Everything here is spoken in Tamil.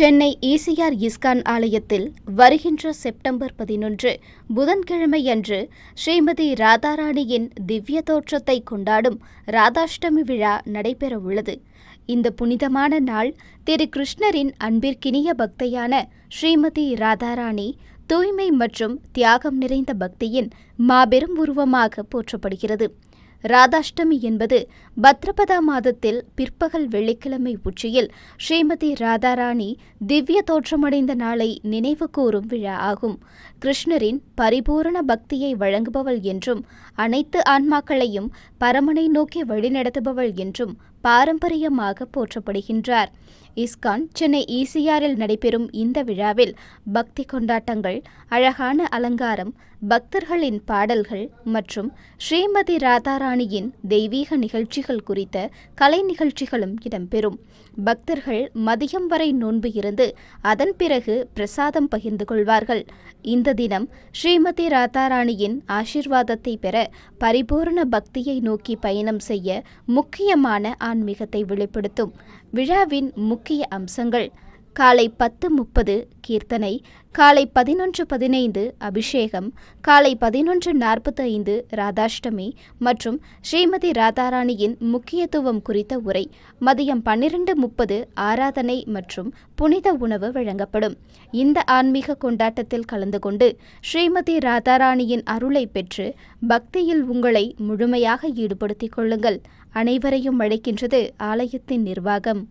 சென்னை ஈசிஆர் இஸ்கான் ஆலயத்தில் வருகின்ற செப்டம்பர் பதினொன்று புதன்கிழமையன்று ஸ்ரீமதி ராதாராணியின் திவ்ய தோற்றத்தை கொண்டாடும் ராதாஷ்டமி விழா நடைபெறவுள்ளது. இந்த புனிதமான நாள் திரு கிருஷ்ணரின் அன்பிற்கினிய பக்தையான ஸ்ரீமதி ராதாராணி தூய்மை மற்றும் தியாகம் நிறைந்த பக்தியின் மாபெரும் உருவமாக போற்றப்படுகிறது. ராதாஷ்டமி என்பது பத்ரபதா மாதத்தில் பிற்பகல் வெள்ளிக்கிழமை உச்சியில் ஸ்ரீமதி ராதாராணி திவ்ய தோற்றமடைந்த நாளை நினைவு கூறும் விழா ஆகும். கிருஷ்ணரின் பரிபூரண பக்தியை வழங்குபவள் என்றும் அனைத்து ஆன்மாக்களையும் பரமனை நோக்கி வழிநடத்துபவள் என்றும் பாரம்பரியமாக போற்றப்படுகின்றார். இஸ்கான் சென்னை ஈசிஆரில் நடைபெறும் இந்த விழாவில் பக்தி கொண்டாட்டங்கள் அழகான அலங்காரம் பக்தர்களின் பாடல்கள் மற்றும் ஸ்ரீமதி ராதாராணியின் தெய்வீக நிகழ்ச்சிகள் குறித்த கலை நிகழ்ச்சிகளும் இடம்பெறும். பக்தர்கள் மதியம் வரை நோன்பு இருந்து அதன் பிறகு பிரசாதம் பகிர்ந்து கொள்வார்கள். இந்த தினம் ஸ்ரீமதி ராதாராணியின் ஆசிர்வாதத்தை பெற பரிபூரண பக்தியை நோக்கி பயணம் செய்ய முக்கியமான ஆன்மீகத்தை வெளிப்படுத்தும். விழாவின் முக்கிய அம்சங்கள் காலை பத்து முப்பது கீர்த்தனை காலை பதினொன்று பதினைந்து அபிஷேகம் காலை பதினொன்று நாற்பத்தி ஐந்து ராதாஷ்டமி மற்றும் ஸ்ரீமதி ராதாராணியின் முக்கியத்துவம் குறித்த உரை மதியம் பன்னிரண்டு முப்பது ஆராதனை மற்றும் புனித உணவு வழங்கப்படும். இந்த ஆன்மீக கொண்டாட்டத்தில் கலந்து கொண்டு ஸ்ரீமதி ராதாராணியின் அருளை பெற்று பக்தியில் உங்களை முழுமையாக ஈடுபடுத்திக் கொள்ளுங்கள். அனைவரையும் அழைக்கின்றது ஆலயத்தின் நிர்வாகம்.